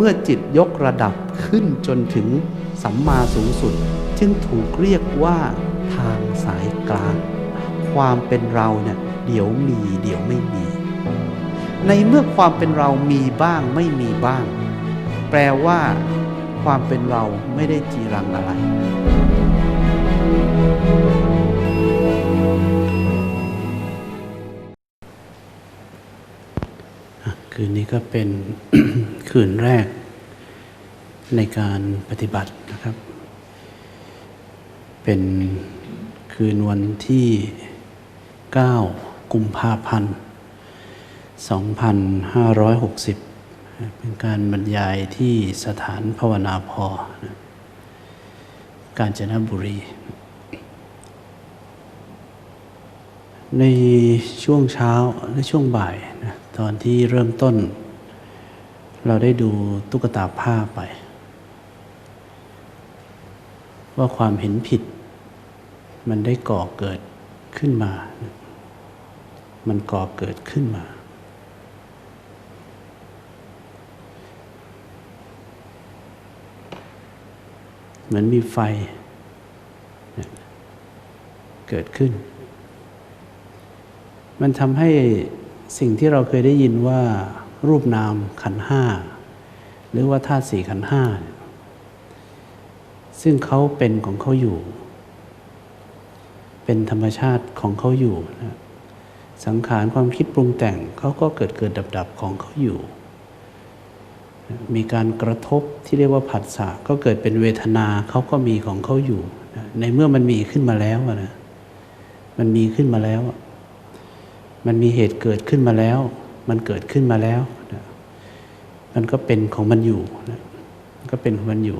มื่อจิตยกระดับขึ้นจนถึงสัมมาสูงสุด จึงถูกเรียกว่าทางสายกลาง ความเป็นเราเนี่ยเดี๋ยวมีเดี๋ยวไม่มี ในเมื่อความเป็นเรามีบ้างไม่มีบ้าง แปลว่าความเป็นเราไม่ได้จีรังอะไรคืนนี้ก็เป็นคืนแรก ในการปฏิบัตินะครับ เป็นคืนวันที่ 9 กุมภาพันธ์ 2560 เป็นการบรรยายที่สถานภาวนาพอนะกาญจนบุรี ในช่วงเช้าและช่วงบ่ายนะตอนที่เริ่มต้น เราได้ดูตุ๊กตาผ้าไป ว่าความเห็นผิด มันได้ก่อเกิดขึ้นมา มันก่อเกิดขึ้นมา เหมือนมีไฟ เกิดขึ้น มันทำให้สิ่งที่เราเคยได้ยินว่ารูปนามขันห้า หรือว่าธาตุสี่ขันห้าเนี่ย ซึ่งเขาเป็นของเขาอยู่ เป็นธรรมชาติของเขาอยู่นะสังขารความคิดปรุงแต่งเขาก็เกิดเกิดดับดับของเขาอยู่ มีการกระทบที่เรียกว่าผัสสะก็เกิดเป็นเวทนาเขาก็มีของเขาอยู่ ในเมื่อมันมีขึ้นมาแล้วนะมันมีขึ้นมาแล้ว มันมีเหตุเกิดขึ้นมาแล้ว มันเกิดขึ้นมาแล้ว มันก็เป็นของมันอยู่นะมันก็เป็นของมันอยู่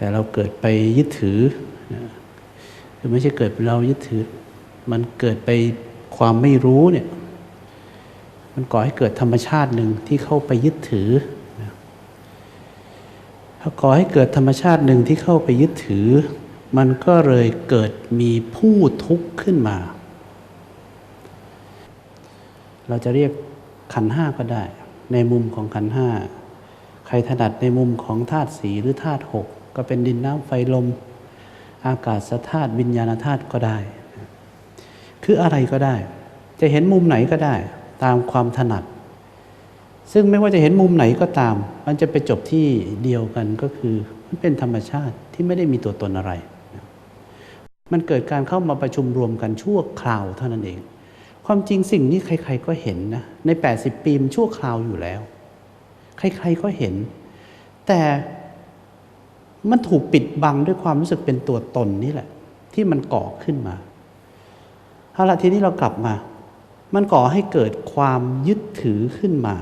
แต่เราเกิดไปยึดถือคือไม่ใช่เกิดเรายึดถือ มันเกิดไปความไม่รู้เนี่ย มันก่อให้เกิดธรรมชาติหนึ่งที่เข้าไปยึดถือถ้าก่อให้เกิดธรรมชาติหนึ่งที่เข้าไปยึดถือ มันก็เลยเกิดมีผู้ทุกข์ขึ้นมา เราจะเรียกขันห้าก็ได้ ในมุมของขันห้า ใครถนัดในมุมของธาตุสีหรือธาตุหก ก็เป็นดินน้ำไฟลม อากาศธาตุวิญญาณธาตุก็ได้ คืออะไรก็ได้ จะเห็นมุมไหนก็ได้ ตามความถนัด ซึ่งไม่ว่าจะเห็นมุมไหนก็ตาม มันจะไปจบที่เดียวกันก็คือมันเป็นธรรมชาติที่ไม่ได้มีตัวตนอะไร มันเกิดการเข้ามาประชุมรวมกันชั่วคราวเท่านั้นเอง ความจริงสิ่งนี้ใคร ๆ ก็เห็นนะใน 80 ปีมันชั่วคราวอยู่แล้ว ใคร ๆก็เห็น แต่ มันถูกปิดบังด้วยความรู้สึกเป็นตัวตนนี่แหละ ที่มันก่อขึ้นมาเอาละทีนี้เรากลับมา มันก่อให้เกิดความยึดถือขึ้นมา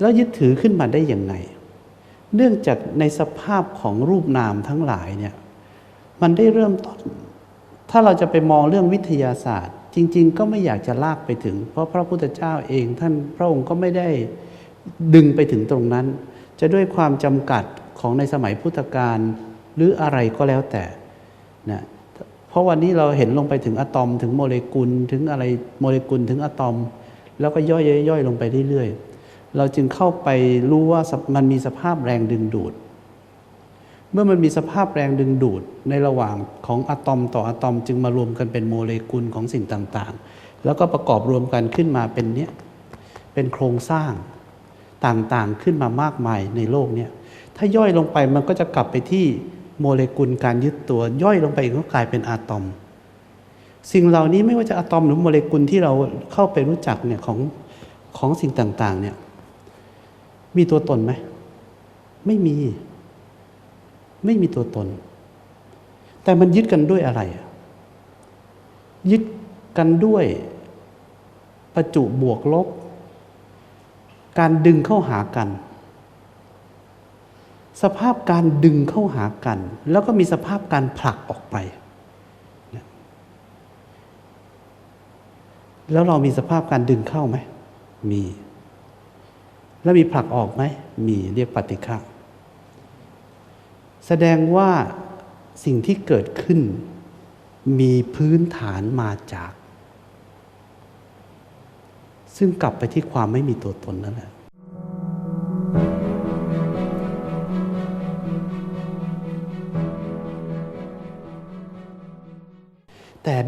แล้วยึดถือขึ้นมาได้อย่างไง เนื่องจากในสภาพของรูปนามทั้งหลายเนี่ยมันได้เริ่มต้น ถ้าเราจะไปมองเรื่องวิทยาศาสตร์ จริง ๆ ก็ไม่อยากจะลากไปถึง เพราะพระพุทธเจ้าเองท่านพระองค์ก็ไม่ได้ดึงไปถึงตรงนั้น จะด้วยความจำกัด ของในสมัยพุทธกาลหรืออะไรก็แล้วแต่นะเพราะวันนี้เราเห็นลงไปถึงอะตอมถึงโมเลกุลถึงอะไรโมเลกุลถึงอะตอม แล้วก็ย่อยๆย่อยลงไปเรื่อยๆ เราจึงเข้าไปรู้ว่ามันมีสภาพแรงดึงดูด เมื่อมันมีสภาพแรงดึงดูดในระหว่างของอะตอมต่ออะตอมจึงมารวมกันเป็นโมเลกุลของสิ่งต่างๆ แล้วก็ประกอบรวมกันขึ้นมาเป็นเนี้ยเป็นโครงสร้างต่างๆขึ้นมามากมายในโลกเนี้ย ถ้าย่อยลงไปมันก็จะกลับไปที่โมเลกุลการยึดตัว ย่อยลงไปก็กลายเป็นอะตอม สิ่งเหล่านี้ไม่ว่าจะอะตอมหรือโมเลกุลที่เราเข้าไปรู้จักเนี่ยของของสิ่งต่างๆเนี่ยมีตัวตนไหมไม่มี ไม่มีตัวตน แต่มันยึดกันด้วยอะไร ยึดกันด้วยประจุบวกลบ การดึงเข้าหากัน สภาพการดึงเข้าหากัน แล้วก็มีสภาพการผลักออกไป แล้วเรามีสภาพการดึงเข้าไหม มี แล้วมีผลักออกไหม มีเรียกปฏิฆะแสดงว่าสิ่งที่เกิดขึ้น มีพื้นฐานมาจาก ซึ่งกลับไปที่ความไม่มีตัวตนนั่นแหละ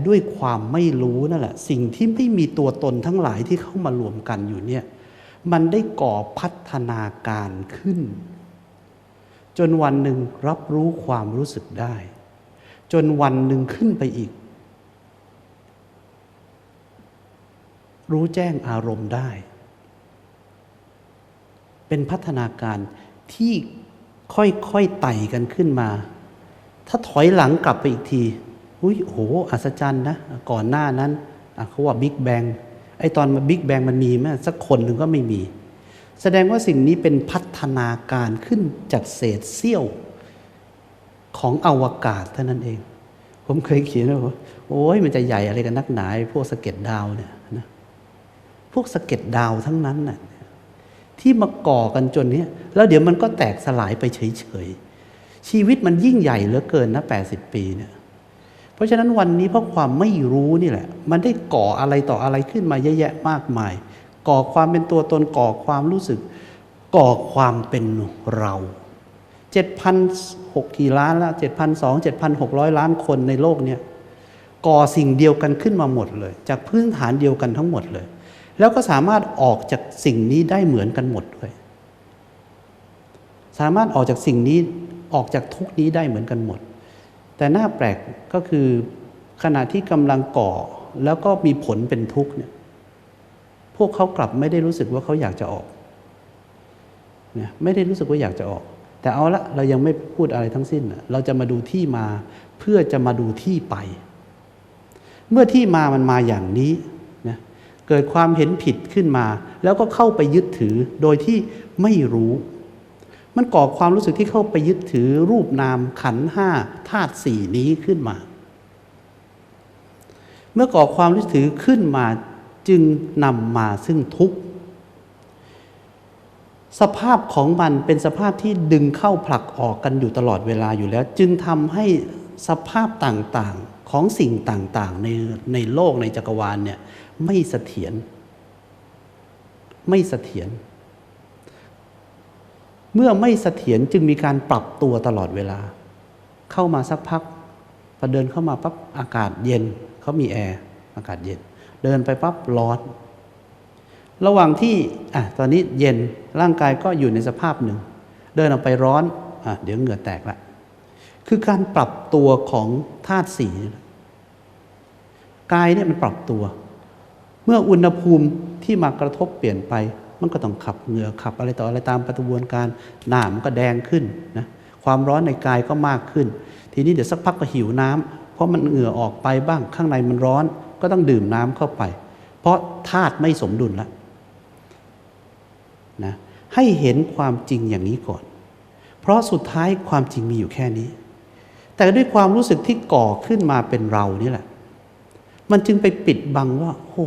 ด้วยความไม่รู้นั่นแหละ สิ่งที่ไม่มีตัวตนทั้งหลายที่เข้ามารวมกันอยู่เนี่ย มันได้ก่อพัฒนาการขึ้น จนวันหนึ่งรับรู้ความรู้สึกได้ จนวันหนึ่งขึ้นไปอีก รู้แจ้งอารมณ์ได้ เป็นพัฒนาการที่ค่อยๆไต่กันขึ้นมา ถ้าถอยหลังกลับไปอีกที อุ้ยโหอัศจรรย์นะ ก่อนหน้านั้นเขาว่าบิ๊กแบงไอตอนมาบิ๊กแบงมันมีไหมสักคนหนึ่งก็ไม่มี แสดงว่าสิ่งนี้เป็นพัฒนาการขึ้นจากเศษเสี้ยวของอวกาศเท่านั้นเอง ผมเคยเขียนว่าโอ้ยมันจะใหญ่อะไรกันนักหนาพวกสะเก็ดดาวเนี่ยนะพวกสะเก็ดดาวทั้งนั้นน่ะที่มาก่อกันจนเนี้ยแล้วเดี๋ยวมันก็แตกสลายไปเฉยๆชีวิตมันยิ่งใหญ่เหลือเกินนะ80 ปีเนี่ย ราะฉะนั้นวันนี้เพราะความไม่รู้นี่แหละ มันได้ก่ออะไรต่ออะไรขึ้นมาเยอะแยะมากมาย ก่อความเป็นตัวตนก่อความรู้สึก ก่อความเป็นเราเจ็ดพันหกกี่ล้านละเจ็ดพันสองเจ็ดพันหกร้อยล้านคนในโลกเนี่ยก่อสิ่งเดียวกันขึ้นมาหมดเลย จากพื้นฐานเดียวกันทั้งหมดเลย แล้วก็สามารถออกจากสิ่งนี้ได้เหมือนกันหมดด้วยสามารถออกจากสิ่งนี้ออกจากทุกนี้ได้เหมือนกันหมด แต่หน้าแปลกก็คือขณะที่กำลังก่อแล้วก็มีผลเป็นทุกข์เนี่ยพวกเขากลับไม่ได้รู้สึกว่าเขาอยากจะออกเนี่ยไม่ได้รู้สึกว่าอยากจะออก แต่เอาละเรายังไม่พูดอะไรทั้งสิ้น เราจะมาดูที่มาเพื่อจะมาดูที่ไป เมื่อที่มามันมาอย่างนี้นะเกิดความเห็นผิดขึ้นมา แล้วก็เข้าไปยึดถือโดยที่ไม่รู้ มันก่อความรู้สึกที่เข้าไปยึดถือรูปนามขันห้าธาตุสี่นี้ขึ้นมา เมื่อก่อความรู้สึกถือขึ้นมาจึงนำมาซึ่งทุกข์ สภาพของมันเป็นสภาพที่ดึงเข้าผลักออกกันอยู่ตลอดเวลาอยู่แล้ว จึงทำให้สภาพต่างๆของสิ่งต่างๆในในโลกในจักรวาลเนี่ยไม่เสถียรไม่เสถียร เมื่อไม่เสถียรจึงมีการปรับตัวตลอดเวลา เข้ามาสักพักพอเดินเข้ามาปั๊บอากาศเย็นเขามีแอร์อากาศเย็น เดินไปปั๊บร้อน ระหว่างที่อะตอนนี้เย็นร่างกายก็อยู่ในสภาพหนึ่ง เดินออกไปร้อนอะเดี๋ยวเหงื่อแตกละคือการปรับตัวของธาตุสีกายเนี่ยมันปรับตัว เมื่ออุณหภูมิที่มากระทบเปลี่ยนไป มันก็ต้องขับเหงื่อขับอะไรต่ออะไรตามกระบวนการหน้ามันก็แดงขึ้นนะความร้อนในกายก็มากขึ้น ทีนี้เดี๋ยวสักพักก็หิวน้ำเพราะมันเหงื่อออกไปบ้างข้างในมันร้อน ก็ต้องดื่มน้ำเข้าไป เพราะธาตุไม่สมดุลแล้วนะให้เห็นความจริงอย่างนี้ก่อน เพราะสุดท้ายความจริงมีอยู่แค่นี้ แต่ด้วยความรู้สึกที่ก่อขึ้นมาเป็นเรานี่แหละ มันจึงไปปิดบังว่า โอ้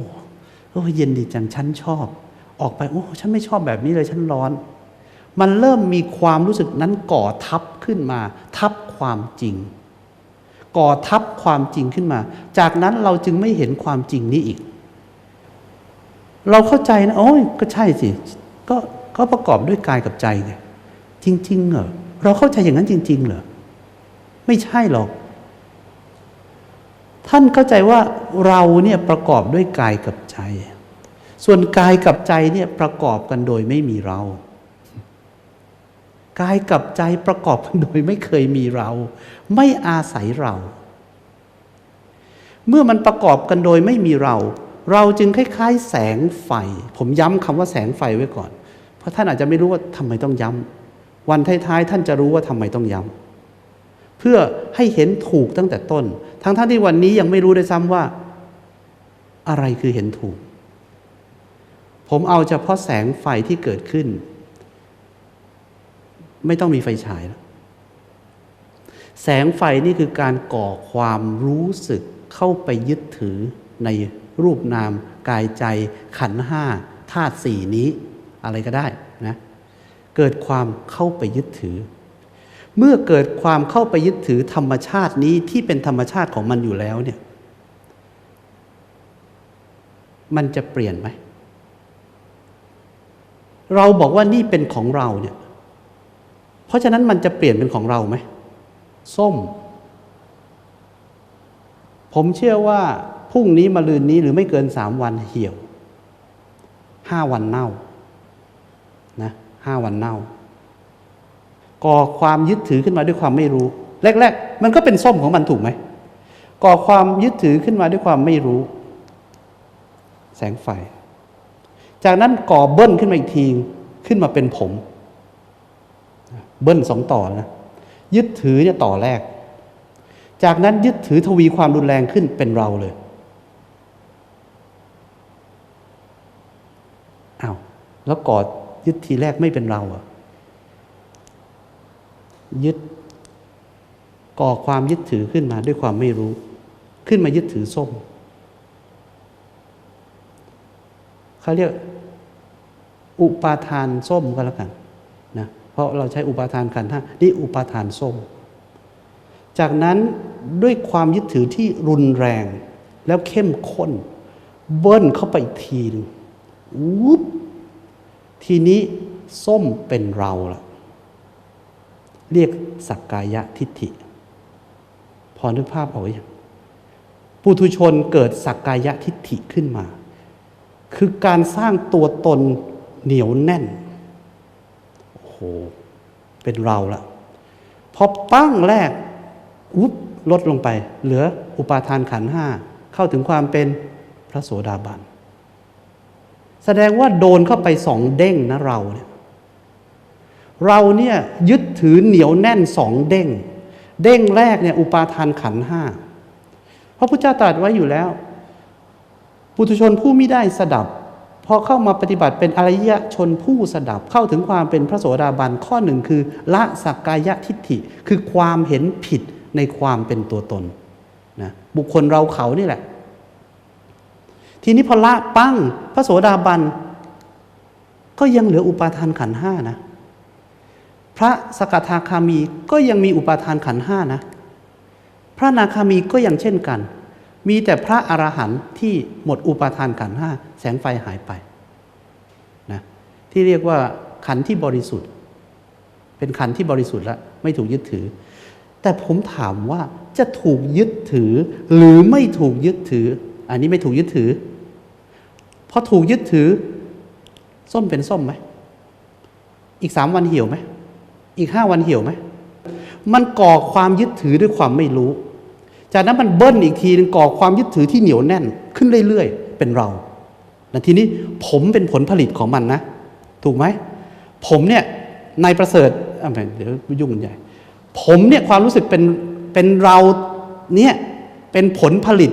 โอ้เย็นดีจังฉันชอบ ออกไปโอ้ฉันไม่ชอบแบบนี้เลยฉันร้อน มันเริ่มมีความรู้สึกนั้นก่อทับขึ้นมา ทับความจริง ก่อทับความจริงขึ้นมา จากนั้นเราจึงไม่เห็นความจริงนี้อีก เราเข้าใจนะโอ้ยก็ใช่สิก็ก็ประกอบด้วยกายกับใจไงจริง ๆ เหรอเราเข้าใจอย่างนั้นจริง ๆ เหรอไม่ใช่หรอก ท่านเข้าใจว่าเราเนี่ยประกอบด้วยกายกับใจ ส่วนกายกับใจเนี่ยประกอบกันโดยไม่มีเรา กายกับใจประกอบกันโดยไม่เคยมีเรา ไม่อาศัยเรา เมื่อมันประกอบกันโดยไม่มีเรา เราจึงคล้ายๆ แสงไฟ ผมย้ำคำว่าแสงไฟไว้ก่อน เพราะท่านอาจจะไม่รู้ว่าทำไมต้องย้ำวันท้ายๆท่านจะรู้ว่าทำไมต้องย้ำเพื่อให้เห็นถูกตั้งแต่ต้น ทั้งท่านที่วันนี้ยังไม่รู้ด้วยซ้ำว่า อะไรคือเห็นถูก ผมเอาเฉพาะแสงไฟที่เกิดขึ้น ไม่ต้องมีไฟฉายแล้วแสงไฟนี่คือการก่อความรู้สึกเข้าไปยึดถือในรูปนามกายใจขันห้าธาตุสี่นี้อะไรก็ได้นะเกิดความเข้าไปยึดถือ เมื่อเกิดความเข้าไปยึดถือธรรมชาตินี้ที่เป็นธรรมชาติของมันอยู่แล้วเนี่ย มันจะเปลี่ยนไหม เราบอกว่านี่เป็นของเราเนี่ย เพราะฉะนั้นมันจะเปลี่ยนเป็นของเราไหม ส้ม ผมเชื่อว่าพรุ่งนี้มาลืนนี้หรือไม่เกินสามวันเหี่ยวห้าวันเน่านะห้าวันเน่า ก่อความยึดถือขึ้นมาด้วยความไม่รู้ แรก ๆ มันก็เป็นส้มของมันถูกไหม ก่อความยึดถือขึ้นมาด้วยความไม่รู้ แสงไฟ จากนั้นก่อเบิ้ลขึ้นมาอีกทีขึ้นมาเป็นผม เบิ้ลสองต่อนะยึดถือเนี่ยต่อแรก จากนั้นยึดถือทวีความรุนแรงขึ้นเป็นเราเลยอา้าวแล้วก่อยึดทีแรกไม่เป็นเราอะยึดก่อความยึดถือขึ้นมาด้วยความไม่รู้ ขึ้นมายึดถือส้มเขาเรียก อุปาทานส้มก็แล้วกันนะเพราะเราใช้อุปาทานขันธ์ห้านี่อุปาทานส้ม จากนั้นด้วยความยึดถือที่รุนแรง แล้วเข้มข้น เบิ้ลเข้าไปอีกทีนึงวุบทีนี้ส้มเป็นเราละเรียกสักกายะทิฏฐิ พอนึกภาพออกยังปุถุชนเกิดสักกายะทิฏฐิขึ้นมา คือการสร้างตัวตน เหนียวแน่น โอ้โห เป็นเราละพอปั้งแรกวุบลดลงไป เหลืออุปาทานขันห้าเข้าถึงความเป็นพระโสดาบัน แสดงว่าโดนเข้าไปสองเด้งนะเราเนี่ยเราเนี่ยยึดถือเหนียวแน่นสองเด้ง เด้งแรกเนี่ยอุปาทานขันห้าพระพุทธเจ้าตรัสไว้อยู่แล้ว ปุถุชนผู้ไม่ได้สดับ พอเข้ามาปฏิบัติเป็นอริยชนผู้สดับเข้าถึงความเป็นพระโสดาบันข้อหนึ่งคือ ละสักกายทิฏฐิ คือความเห็นผิดในความเป็นตัวตนนะบุคคลเราเขานี่แหละ ทีนี้พอละปั้งพระโสดาบัน ก็ยังเหลืออุปาทานขันห้านะพระสกทาคามีก็ยังมีอุปาทานขันห้านะ พระนาคามีก็ยังเช่นกัน มีแต่พระอรหันต์ที่หมดอุปาทานขันห้าแสงไฟหายไปนะที่เรียกว่าขันที่บริสุทธิ์ เป็นขันที่บริสุทธิ์แล้วไม่ถูกยึดถือ แต่ผมถามว่าจะถูกยึดถือ หรือไม่ถูกยึดถือ อันนี้ไม่ถูกยึดถือพอถูกยึดถือ ส้มเป็นส้มไหมอีกสามวันเหี่ยวไหมอีกห้าวันเหี่ยวไหมมันก่อความยึดถือด้วยความไม่รู้ จากนั้นมันเบิ้ลอีกทีนึงก่อความยึดถือที่เหนียวแน่น ขึ้นเรื่อยๆ เป็นเราแ้วทีนี้ผมเป็นผลผลิตของมันนะ ถูกไหม ผมเนี่ยนายประเสริฐอะไม่เดี๋ยวยุ่งใหญ่ ผมเนี่ยความรู้สึกเป็นเป็นเราเนี่ยเป็นผลผลิต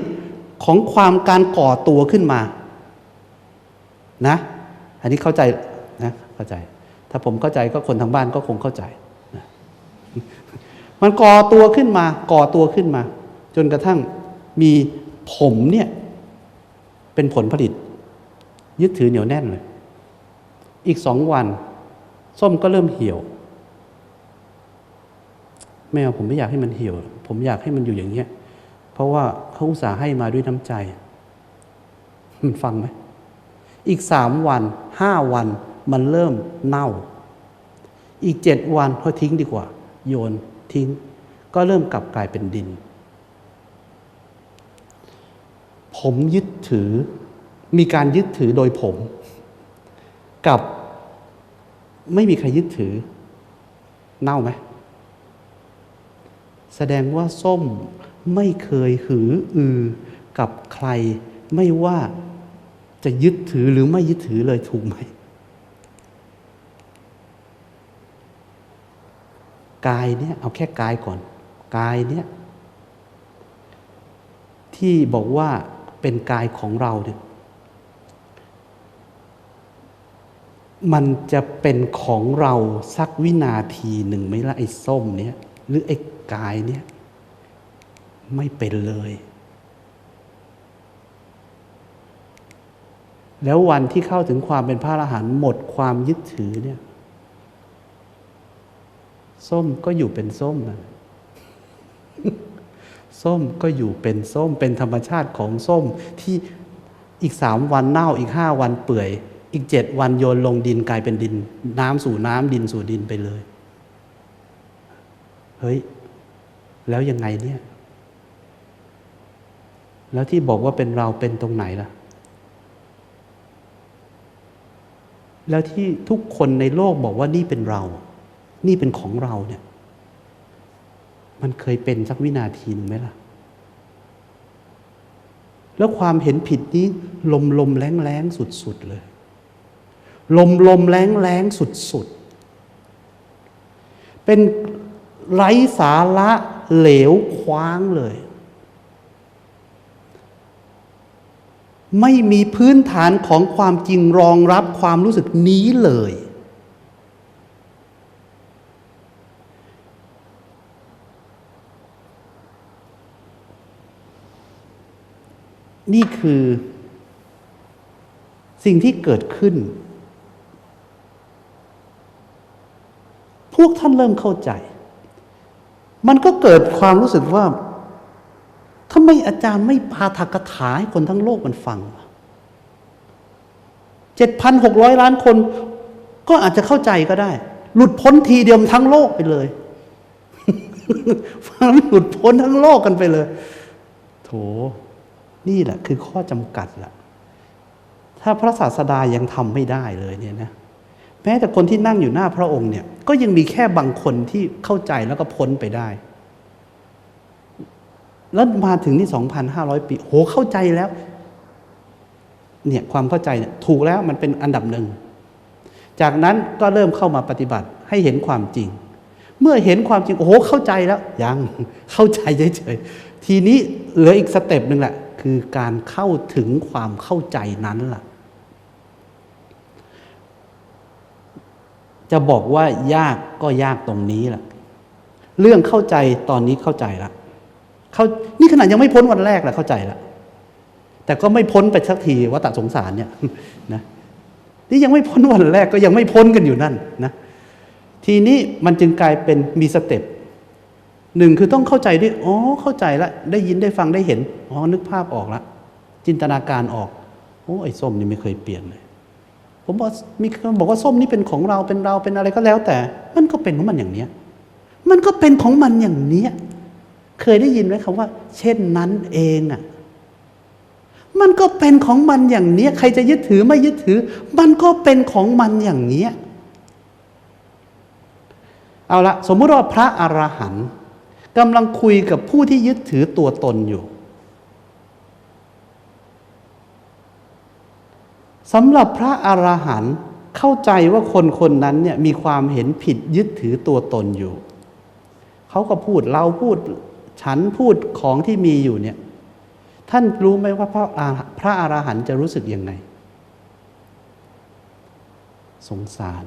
ของความการก่อตัวขึ้นมา นะ อันนี้เข้าใจนะเข้าใจ ถ้าผมเข้าใจก็คนทางบ้านก็คงเข้าใจนะมันก่อตัวขึ้นมา ก่อตัวขึ้นมา จนกระทั่งมีผมเนี่ย เป็นผลผลิต ยึดถือเหนียวแน่นเลย อีกสองวัน ส้มก็เริ่มเหี่ยว แม่ผมไม่อยากให้มันเหี่ยว ผมอยากให้มันอยู่อย่างเงี้ย เพราะว่าเขาอุตส่าห์ให้มาด้วยน้ำใจ มันฟังไหม อีกสามวันห้าวันมันเริ่มเน่า อีกเจ็ดวันพอทิ้งดีกว่า โยนทิ้ง ก็เริ่มกลับกลายเป็นดิน ผมยึดถือมีการยึดถือโดยผม กับไม่มีใครยึดถือ เน่าไหม แสดงว่าส้มไม่เคยหืออือกับใคร ไม่ว่าจะยึดถือหรือไม่ยึดถือเลยถูกไหม กายเนี่ย เอาแค่กายก่อน กายเนี่ย ที่บอกว่า เป็นกายของเราเนี่ยมันจะเป็นของเราสักวินาทีหนึ่งไหมล่ะไอ้ส้มเนี่ยหรือไอ้กายเนี่ยไม่เป็นเลย แล้ววันที่เข้าถึงความเป็นพระอรหันต์หมดความยึดถือเนี่ย ส้มก็อยู่เป็นส้มนะ ส้มก็อยู่เป็นส้มเป็นธรรมชาติของส้มที่อีกสามวันเน่าอีกห้าวันเปื่อย อีกเจ็ดวันโยนลงดินกลายเป็นดิน น้ำสู่น้ำดินสู่ดินไปเลย เฮ้ย แล้วยังไงเนี่ย แล้วที่บอกว่าเป็นเราเป็นตรงไหนล่ะ แล้วที่ทุกคนในโลกบอกว่านี่เป็นเรา นี่เป็นของเราเนี่ย มันเคยเป็นสักวินาทีหนึ่งไหมล่ะ แล้วความเห็นผิดนี้ ลมลมแรงแรงสุดสุดๆเลย ลมลมแรงแรงสุดสุดๆ เป็นไร้สาระเหลวคว้างเลย ไม่มีพื้นฐานของความจริงรองรับความรู้สึกนี้เลย นี่คือสิ่งที่เกิดขึ้น พวกท่านเริ่มเข้าใจ มันก็เกิดความรู้สึกว่าทำไมอาจารย์ไม่ปาถกถาให้คนทั้งโลกมันฟังเจ็ดพันหกร้อยล้านคน ก็อาจจะเข้าใจก็ได้ หลุดพ้นทีเดียวทั้งโลกไปเลย ฟังหลุดพ้นทั้งโลกกันไปเลย โถ นี่แหละคือข้อจำกัดละถ้าพระศาสดายังทำไม่ได้เลยเนี่ยนะแม้แต่คนที่นั่งอยู่หน้าพระองค์เนี่ย ก็ยังมีแค่บางคนที่เข้าใจแล้วก็พ้นไปได้ แล้วมาถึงนี่ 2,500 ปี โห เข้าใจแล้ว เนี่ยความเข้าใจเนี่ยถูกแล้วมันเป็นอันดับหนึ่ง จากนั้นก็เริ่มเข้ามาปฏิบัติให้เห็นความจริง เมื่อเห็นความจริง โอ้โห เข้าใจแล้ว ยัง เข้าใจเฉยๆ ทีนี้เหลืออีกสเต็ปหนึ่งแหละ คือการเข้าถึงความเข้าใจนั้นล่ะ จะบอกว่ายากก็ยากตรงนี้แหละเรื่องเข้าใจตอนนี้เข้าใจละเขานี่ขนาดยังไม่พ้นวันแรกแหละเข้าใจละแต่ก็ไม่พ้นไปสักทีวัฏสงสารเนี่ยนะนี่ยังไม่พ้นวันแรกก็ยังไม่พ้นกันอยู่นั่นนะทีนี้มันจึงกลายเป็นมีสเต็ป หนึ่งคือต้องเข้าใจด้วยอ๋อเข้าใจละได้ยินได้ฟังได้เห็นอ๋อนึกภาพออกละจินตนาการออกโอ้ไอ้ส้มนี่ไม่เคยเปลี่ยนเลยผมบอกมีคนบอกว่าส้มนี่เป็นของเราเป็นเราเป็นอะไรก็แล้ว แต่ มันก็เป็นของมันอย่างเนี้ย มันก็เป็นของมันอย่างเนี้ย เคยได้ยินไหมคำว่า เช่นนั้นเองอะมันก็เป็นของมันอย่างเนี้ย ใครจะยึดถือไม่ยึดถือ มันก็เป็นของมันอย่างเนี้ยเอาละสมมุติว่าพระอรหันต์ กำลังคุยกับผู้ที่ยึดถือตัวตนอยู่สำหรับพระอรหันต์เข้าใจว่าคนคนนั้นเนี่ยมีความเห็นผิดยึดถือตัวตนอยู่ เขาก็พูดเราพูดฉันพูดของที่มีอยู่เนี่ย ท่านรู้ไหมว่าพระอาพระอรหันต์จะรู้สึกยังไง สงสาร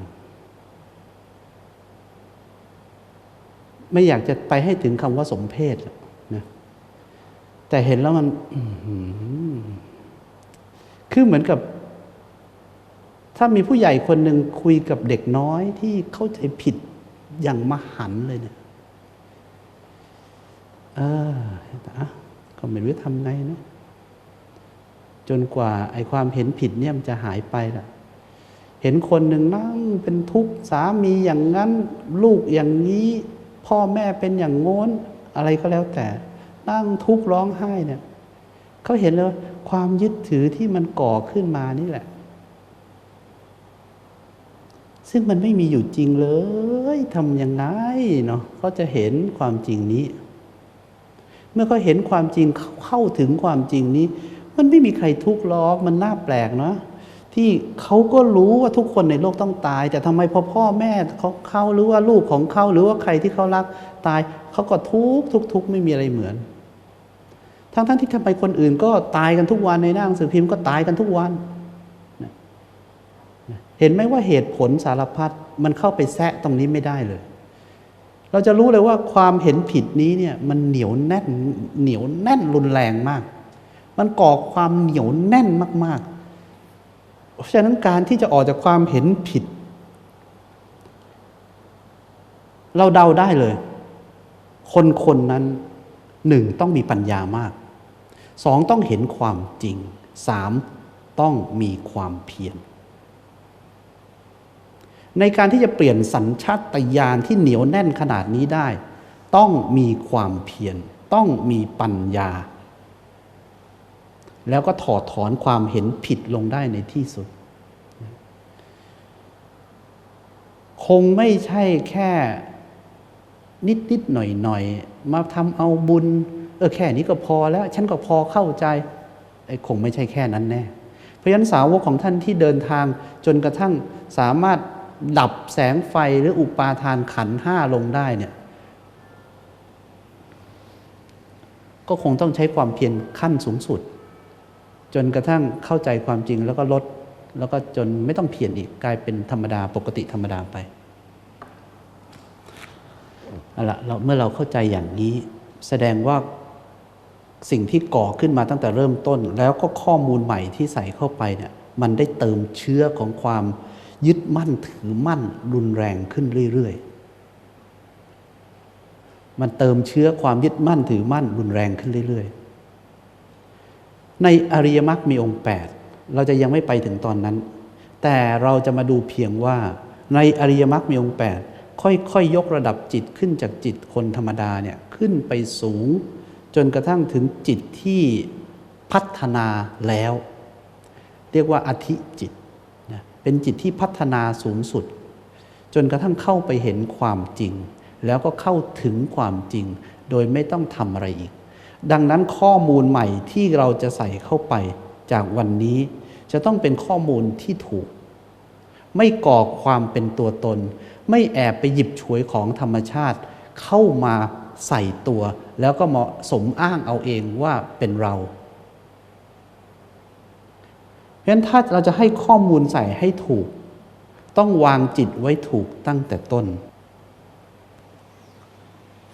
ไม่อยากจะไปให้ถึงคำว่าสมเพศนะแต่เห็นแล้วมันคือเหมือนกับ ถ้ามีผู้ใหญ่คนหนึ่งคุยกับเด็กน้อยที่เข้าใจผิดอย่างมหันเลยเนี่ยเอออะก็ไม่รู้ทำไงนะจนกว่าไอความเห็นผิดเนี่ยมันจะหายไปล่ะ เห็นคนหนึ่งนั่งเป็นทุกข์สามีอย่างนั้น ลูกอย่างนี้ พ่อแม่เป็นอย่างโน้นอะไรก็แล้วแต่ นั่งทุกข์ร้องไห้เนี่ยเขาเห็นเลยว่าความยึดถือที่มันก่อขึ้นมานี่แหละ ซึ่งมันไม่มีอยู่จริงเลยทำยังไงเนาะเขาจะเห็นความจริงนี้ เมื่อเขาเห็นความจริงเข้าถึงความจริงนี้ มันไม่มีใครทุกข์ร้องมันน่าแปลกเนาะ ที่เขาก็รู้ว่าทุกคนในโลกต้องตาย แต่ทำไมพอพ่อแม่เขาเขาหรือว่าลูกของเขาหรือว่าใครที่เขารักตายเขาก็ทุกทุกทุกไม่มีอะไรเหมือน ทั้งทั้งที่ทำไมคนอื่น ก็ตายกันทุกวันในหน้าหนังสือพิมพ์ก็ตายกันทุกวัน เห็นไหมว่าเหตุผลสารพัดมันเข้าไปแซะตรงนี้ไม่ได้เลย เราจะรู้เลยว่าความเห็นผิดนี้เนี่ยมันเหนียวแน่นเหนียวแน่นรุนแรงมาก มันก่อความเหนียวแน่นมากๆ ราะฉะนั้นการที่จะออกจากความเห็นผิด เราเดาได้เลย คนคนนั้นหนึ่งต้องมีปัญญามากสองต้องเห็นความจริงสามต้องมีความเพียรในการที่จะเปลี่ยนสัญชาตญาณที่เหนียวแน่นขนาดนี้ได้ ต้องมีความเพียรต้องมีปัญญา แล้วก็ถอดถอนความเห็นผิดลงได้ในที่สุด คงไม่ใช่แค่นิดนิดๆหน่อยหน่อยๆมาทำเอาบุญ เออแค่นี้ก็พอแล้ว ฉันก็พอเข้าใจไอ้คงไม่ใช่แค่นั้นแน่เพราะฉะนั้นสาวกของท่านที่เดินทางจนกระทั่งสามารถดับแสงไฟหรืออุปาทานขันห้าลงได้เนี่ยก็คงต้องใช้ความเพียรขั้นสูงสุด จนกระทั่งเข้าใจความจริงแล้วก็ลด แล้วก็จนไม่ต้องเพียรอีกกลายเป็นธรรมดาปกติธรรมดาไปเอาละเราเมื่อเราเข้าใจอย่างนี้ แสดงว่าสิ่งที่ก่อขึ้นมาตั้งแต่เริ่มต้น แล้วก็ข้อมูลใหม่ที่ใส่เข้าไปเนี่ยมันได้เติมเชื้อของความยึดมั่นถือมั่นรุนแรงขึ้นเรื่อยๆ มันเติมเชื้อความยึดมั่นถือมั่นรุนแรงขึ้นเรื่อยๆ ในอริยมรรคมีองค์ 8 เราจะยังไม่ไปถึงตอนนั้น แต่เราจะมาดูเพียงว่าในอริยมรรคมีองค์8ค่อยๆยยกระดับจิตขึ้นจากจิตคนธรรมดาเนี่ยขึ้นไปสูง จนกระทั่งถึงจิตที่พัฒนาแล้ว เรียกว่าอธิจิตนะเป็นจิตที่พัฒนาสูงสุด จนกระทั่งเข้าไปเห็นความจริง แล้วก็เข้าถึงความจริง โดยไม่ต้องทำอะไรอีก ดังนั้นข้อมูลใหม่ที่เราจะใส่เข้าไป จากวันนี้จะต้องเป็นข้อมูลที่ถูก ไม่ก่อความเป็นตัวตน ไม่แอบไปหยิบฉวยของธรรมชาติ เข้ามาใส่ตัว แล้วก็เหมาะสมอ้างเอาเองว่าเป็นเราเพราะฉะนั้นถ้าเราจะให้ข้อมูลใส่ให้ถูก ต้องวางจิตไว้ถูกตั้งแต่ต้น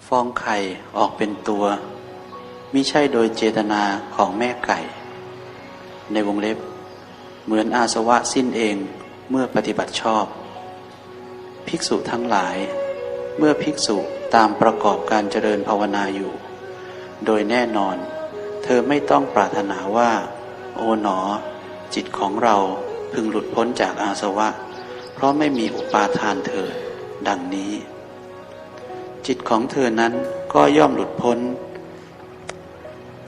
ฟองไข่ออกเป็นตัว มิใช่โดยเจตนาของแม่ไก่ ในวงเล็บ เหมือนอาสวะสิ้นเองเมื่อปฏิบัติชอบ ภิกษุทั้งหลาย เมื่อภิกษุตามประกอบการเจริญภาวนาอยู่ โดยแน่นอน เธอไม่ต้องปรารถนาว่า โอ๋หนอ จิตของเราพึงหลุดพ้นจากอาสวะ เพราะไม่มีอุปาทานเถิดดังนี้ จิตของเธอนั้นก็ย่อมหลุดพ้น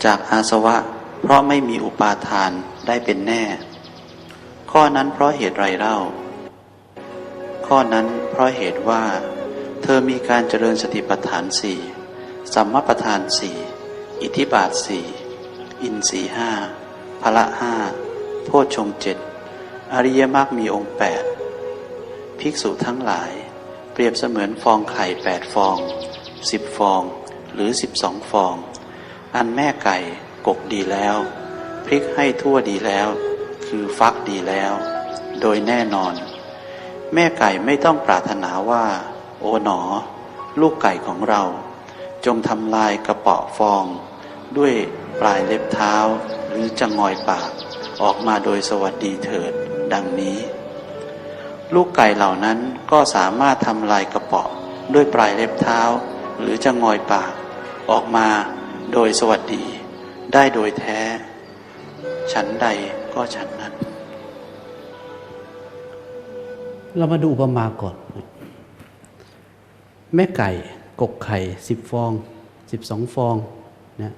จากอาสวะ เพราะไม่มีอุปาทานได้เป็นแน่ ข้อนั้นเพราะเหตุไรเล่า ข้อนั้นเพราะเหตุว่า เธอมีการเจริญสติปัฏฐานสี่สัมมาปัฏฐานสี่อิทิบาทสี่อินสี่ห้าพละห้าโพชฌงเจ็ดอริยมรรคมีองค์แปดภิกษุทั้งหลาย เปรียบเสมือนฟองไข่แปดฟองสิบฟอง หรือสิบสองฟอง อันแม่ไก่ กกดีแล้วพลิกให้ทั่วดีแล้ว คือฟักดีแล้ว โดยแน่นอน แม่ไก่ไม่ต้องปรารถนาว่า โอ๋หนอ ลูกไก่ของเรา จงทำลายกระเปาะฟอง ด้วยปลายเล็บเท้า หรือจะงอยปาก ออกมาโดยสวัสดีเถิด ดังนี้ ลูกไก่เหล่านั้นก็สามารถทำลายกระเปาะด้วยปลายเล็บเท้า หรือจะงอยปาก ออกมาโดยสวัสดี ได้โดยแท้ ฉันใดก็ฉันนั้น เรามาดูอุปมาก่อน แม่ไก่กกไข่สิบฟองสิบสองฟองนะ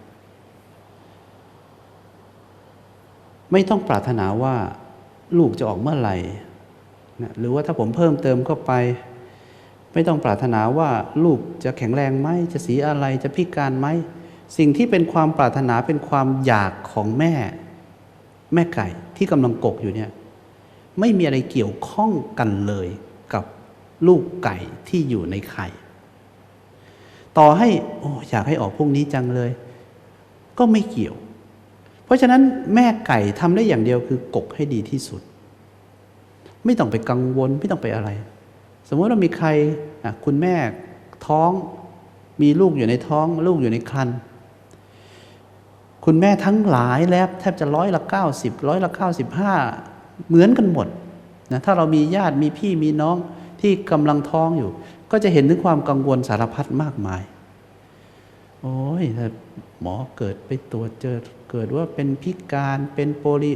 ไม่ต้องปรารถนาว่าลูกจะออกเมื่อไหร่นะหรือว่าถ้าผมเพิ่มเติมเข้าไป ไม่ต้องปรารถนาว่าลูกจะแข็งแรงไหมจะสีอะไรจะพิการไหม สิ่งที่เป็นความปรารถนาเป็นความอยากของแม่ แม่ไก่ที่กำลังกกอยู่เนี่ยไม่มีอะไรเกี่ยวข้องกันเลยกับลูกไก่ที่อยู่ในไข่ ต่อให้โอ้อยากให้ออกพวกนี้จังเลย ก็ไม่เกี่ยว เพราะฉะนั้นแม่ไก่ทำได้อย่างเดียวคือกกให้ดีที่สุด ไม่ต้องไปกังวลไม่ต้องไปอะไร สมมติว่ามีใครคุณแม่ท้องมีลูกอยู่ในท้อง ลูกอยู่ในครรภ์ คุณแม่ทั้งหลายแล้วแทบจะร้อยละเก้าสิบร้อยละเก้าสิบห้าเหมือนกันหมดนะถ้าเรามีญาติมีพี่มีน้องที่กำลังท้องอยู่ ก็จะเห็นถึงความกังวลสารพัดมากมาย โอ้ยถ้าหมอเกิดไปตรวจเจอเกิดว่าเป็นพิการเป็นโปลิ